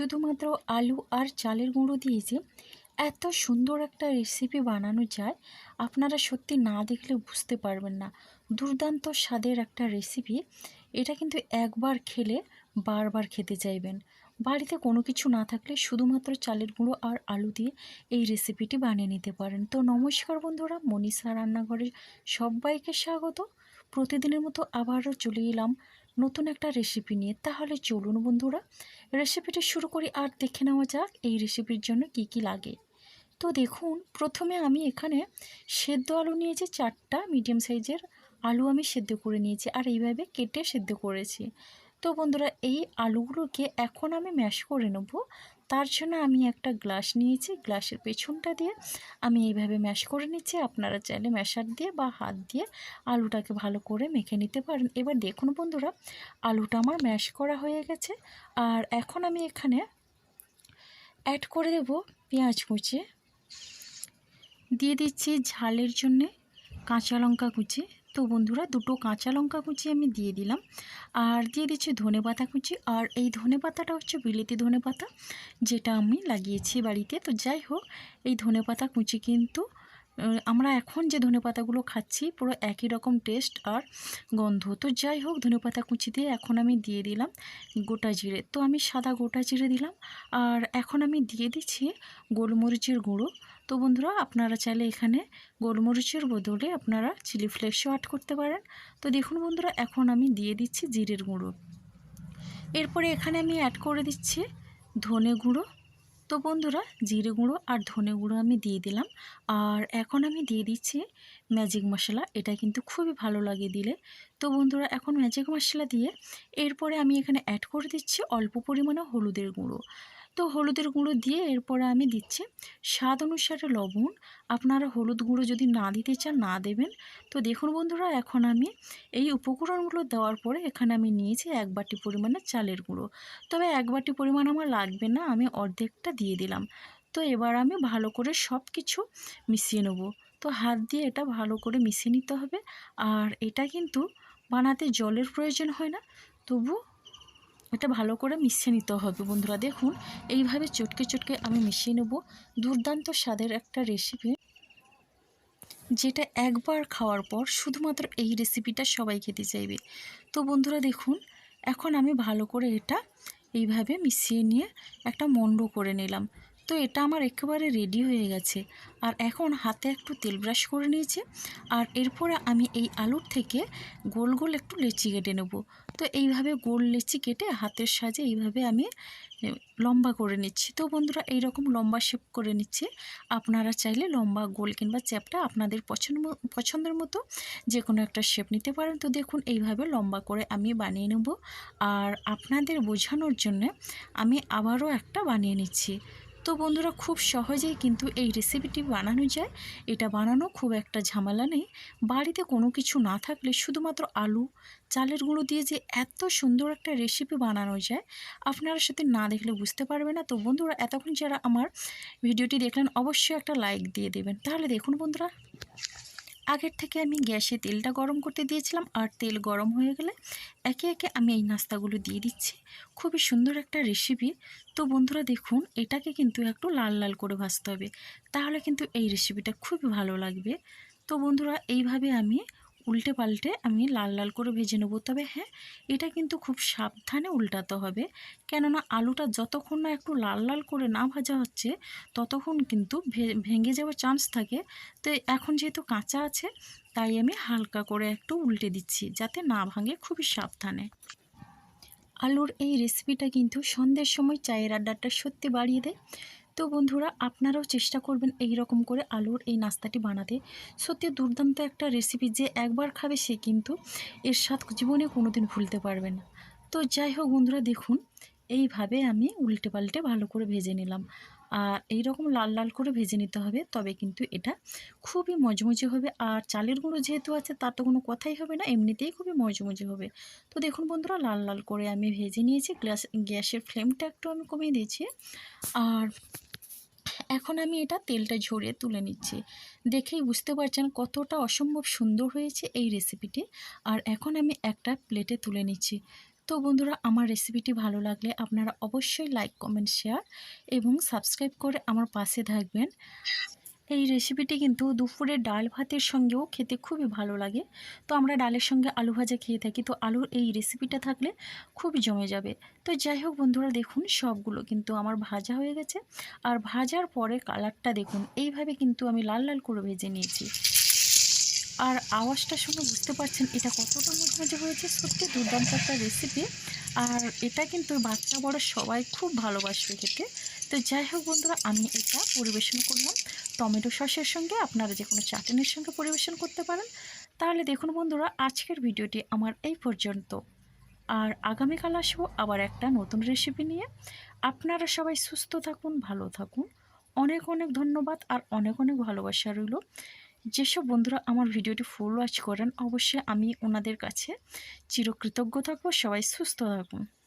শুধুমাত্র আলু আর চালের গুঁড়ো দিয়ে যে এত সুন্দর একটা রেসিপি বানানো যায়, আপনারা সত্যি না দেখলে বুঝতে পারবেন না। দুর্দান্ত স্বাদের একটা রেসিপি এটা কিন্তু একবার খেলে বারবার খেতে চাইবেন। বাড়িতে কোনো কিছু না থাকলে শুধুমাত্র চালের গুঁড়ো আর আলু দিয়ে এই রেসিপিটি বানিয়ে নিতে পারেন। তো নমস্কার বন্ধুরা, মনীষা রান্নাঘরে সবাইকে স্বাগত। প্রতিদিনের মতো আবারও চলে এলাম নতুন একটা রেসিপি নিয়ে। তাহলে চলুন বন্ধুরা রেসিপিটা শুরু করি আর দেখে নেওয়া যাক এই রেসিপির জন্য কি কি লাগে। তো দেখুন, প্রথমে আমি এখানে সেদ্ধ আলু নিয়েছি, চারটা মিডিয়াম সাইজের আলু আমি সেদ্ধ করে নিয়েছি। আর এইভাবে কেটে সেদ্ধ করেছি। তো বন্ধুরা, এই আলুগুলোকে এখন আমি ম্যাশ করে নেব। তার জন্য আমি একটা গ্লাস নিয়েছি, গ্লাসের পেছনটা দিয়ে আমি এইভাবে ম্যাশ করে নিচ্ছি। আপনারা চাইলে ম্যাশার দিয়ে বা হাত দিয়ে আলুটাকে ভালো করে মেখে নিতে পারেন। এবার দেখুন বন্ধুরা, আলুটা আমার ম্যাশ করা হয়ে গেছে। আর এখন আমি এখানে অ্যাড করে দেব পেঁয়াজ কুচি। দিয়ে দিচ্ছি ঝালের জন্যে কাঁচা লঙ্কা কুচি। তো বন্ধুরা দুটো কাঁচা লঙ্কা কুচি আমি দিয়ে দিলাম। আর দিয়ে দিচ্ছি ধনে পাতা কুচি। আর এই ধনে পাতাটা হচ্ছে বিলেতি ধনে পাতা, যেটা আমি লাগিয়েছি বাড়িতে। তো যাই হোক, এই ধনে পাতা কুচি কিন্তু আমরা এখন যে ধনে পাতাগুলো খাচ্ছি, পুরো একই রকম টেস্ট আর গন্ধ। তো যাই হোক, ধনে পাতা কুচি দিয়ে এখন আমি দিয়ে দিলাম গোটা জিরে। তো আমি সাদা গোটা জিরে দিলাম। আর এখন আমি দিয়ে দিচ্ছি গোলমরিচের গুঁড়ো। তো বন্ধুরা, আপনারা চাইলে এখানে গোলমরিচের বদলে আপনারা চিলি ফ্লেক্সও অ্যাড করতে পারেন। তো দেখুন বন্ধুরা, এখন আমি দিয়ে দিচ্ছি জিরের গুঁড়ো। এরপরে এখানে আমি অ্যাড করে দিচ্ছি ধনে গুঁড়ো। তো বন্ধুরা, জিরে গুঁড়ো আর ধনে গুঁড়ো আমি দিয়ে দিলাম। আর এখন আমি দিয়ে দিচ্ছি ম্যাজিক মশলা, এটা কিন্তু খুবই ভালো লাগে দিলে। তো বন্ধুরা, এখন ম্যাজিক মশলা দিয়ে এরপরে আমি এখানে অ্যাড করে দিচ্ছি অল্প পরিমাণে হলুদের গুঁড়ো। তো হলুদের গুঁড়ো দিয়ে এরপরে আমি দিচ্ছি। স্বাদ অনুসারে লবণ। আপনারা হলুদ গুঁড়ো যদি না দিতে চান, না দেবেন। তো দেখুন বন্ধুরা, এখন আমি এই উপকরণগুলো দেওয়ার পরে এখানে আমি নিয়েছি এক বাটি পরিমাণে চালের গুঁড়ো। তবে এক বাটি পরিমাণ আমার লাগবে না, আমি অর্ধেকটা দিয়ে দিলাম। তো এবার আমি ভালো করে সব কিছু মিশিয়ে নেব। তো হাত দিয়ে এটা ভালো করে মিশিয়ে নিতে হবে। আর এটা কিন্তু বানাতে জলের প্রয়োজন হয় না। তবু এটা ভালো করে মিশিয়ে নিতে হবে বন্ধুরা। দেখুন, এইভাবে চটকে চটকে আমি মিশিয়ে নেব। দুর্দান্ত স্বাদের একটা রেসিপি যেটা একবার খাওয়ার পর শুধুমাত্র এই রেসিপিটা সবাই খেতে চাইবে। তো বন্ধুরা, দেখুন, এখন আমি ভালো করে এটা এইভাবে মিশিয়ে নিয়ে একটা মন্ড করে নিলাম। তো এটা আমার একেবারে রেডি হয়ে গেছে। আর এখন হাতে একটু তেল ব্রাশ করে নিয়েছি। আর এরপরে আমি এই আলুর থেকে গোল গোল একটু লেচি কেটে নেব। তো এইভাবে গোল লেচি কেটে হাতের সাজে এইভাবে আমি লম্বা করে নিচ্ছি। তো বন্ধুরা এই রকম লম্বা শেপ করে নিচ্ছি। আপনারা চাইলে লম্বা গোল কিংবা চ্যাপটা আপনাদের পছন্দ পছন্দের মতো যে কোনো একটা শেপ নিতে পারেন। তো দেখুন এইভাবে লম্বা করে আমি বানিয়ে নেব। আর আপনাদের বোঝানোর জন্য আমি আবারও একটা বানিয়ে নিচ্ছি। তো বন্ধুরা খুব সহজেই কিন্তু এই রেসিপিটি বানানো যায়। এটা বানানো খুব একটা ঝামেলা নেই। বাড়িতে কোনো কিছু না থাকলে শুধুমাত্র আলু, চালের গুঁড়ো দিয়ে যে এত সুন্দর একটা রেসিপি বানানো যায়, আপনারা সাথে না দেখলে বুঝতে পারবে না। তো বন্ধুরা, এতক্ষণ যারা আমার ভিডিওটি দেখলেন, অবশ্যই একটা লাইক দিয়ে দেবেন। তাহলে দেখুন বন্ধুরা। আগের থেকে আমি গ্যাসে তেলটা গরম করতে দিয়েছিলাম, আর তেল গরম হয়ে গেলে একে একে আমি এই নাস্তাগুলো দিয়ে দিচ্ছি। খুবই সুন্দর একটা রেসিপি তো বন্ধুরা দেখুন, এটাকে কিন্তু একটু লাল লাল করে ভাজতে হবে, তাহলে কিন্তু এই রেসিপিটা খুবই ভালো লাগবে। তো বন্ধুরা, এইভাবে আমি উল্টে পাল্টে আমি লাল লাল করে ভেজে নেব। তবে হ্যাঁ এটা কিন্তু খুব সাবধানে উল্টাতে হবে। কেননা আলুটা যতক্ষণ না একটু লাল লাল করে না ভাজা হচ্ছে, ততক্ষণ কিন্তু ভেঙে যাওয়ার চান্স থাকে। তো এখন যেহেতু কাঁচা আছে, তাই আমি হালকা করে একটু উল্টে দিচ্ছি, যাতে না ভাঙে, খুবই সাবধানে। আলুর এই রেসিপিটা কিন্তু সন্ধ্যের সময় চায়ের আড্ডাটা সত্যি বাড়িয়ে দেয়। তো বন্ধুরা, আপনারাও চেষ্টা করবেন এই রকম করে আলুর এই নাস্তাটি বানাতে। সত্যি দুর্দান্ত একটা রেসিপি যে একবার খাবে সে কিন্তু এর স্বাদ জীবনে কোনোদিন ভুলতে পারবে না। তো যাই হোক বন্ধুরা, দেখুন এইভাবে আমি উল্টে পাল্টে ভালো করে ভেজে নিলাম। আর এই রকম লাল লাল করে ভেজে নিতে হবে, তবে কিন্তু এটা খুবই মজমজে হবে। আর চালের গুঁড়ো যেহেতু আছে, তার তো কোনো কথাই হবে না, এমনিতেই খুবই মজমজে হবে। তো দেখুন বন্ধুরা, লাল লাল করে আমি ভেজে নিয়েছি গ্যাস গ্যাসের ফ্লেমটা একটু আমি কমিয়ে দিয়েছি। আর এখন আমি এটা তেলটা ঝরিয়ে তুলে নিচ্ছি। দেখেই বুঝতে পারছেন কতটা অসম্ভব সুন্দর হয়েছে এই রেসিপিটি। আর এখন আমি একটা প্লেটে তুলে নিচ্ছি। তো বন্ধুরা, আমার রেসিপিটি ভালো লাগলে আপনারা অবশ্যই লাইক কমেন্ট শেয়ার এবং সাবস্ক্রাইব করে আমার পাশে থাকবেন। এই রেসিপিটি কিন্তু দুপুরে ডাল ভাতের সঙ্গেও খেতে খুবই ভালো লাগে। তো আমরা ডালের সঙ্গে আলু ভাজা খেয়ে থাকি, তো আলুর এই রেসিপিটা থাকলে খুবই জমে যাবে। তো যাই হোক বন্ধুরা, দেখুন সবগুলো কিন্তু আমার ভাজা হয়ে গেছে। আর ভাজার পরে কালারটা দেখুন, এইভাবে কিন্তু আমি লাল লাল করে ভেজে নিয়েছি। আর আওয়াজটা শুনে বুঝতে পারছেন এটা কতটা মুচমুচে হয়েছে। সত্যি দুর্দান্ত একটা রেসিপি আর এটা কিন্তু বাচ্চা বড় সবাই খুব ভালোবাসবে খেতে। তো যাই হোক বন্ধুরা, আমি এটা পরিবেশন করলাম। টমেটো সসের সঙ্গে আপনারা যে কোনো চাটনির সঙ্গে পরিবেশন করতে পারেন। তাহলে দেখুন বন্ধুরা, আজকের ভিডিওটি আমার এই পর্যন্ত। আর আগামীকাল আসব আবার একটা নতুন রেসিপি নিয়ে। আপনারা সবাই সুস্থ থাকুন, ভালো থাকুন। অনেক অনেক ধন্যবাদ আর অনেক অনেক ভালোবাসা রইল। যেসব বন্ধুরা আমার ভিডিওটি ফুল ওয়াচ করেন, অবশ্যই আমি ওনাদের কাছে চিরকৃতজ্ঞ থাকব, সবাই সুস্থ থাকুন।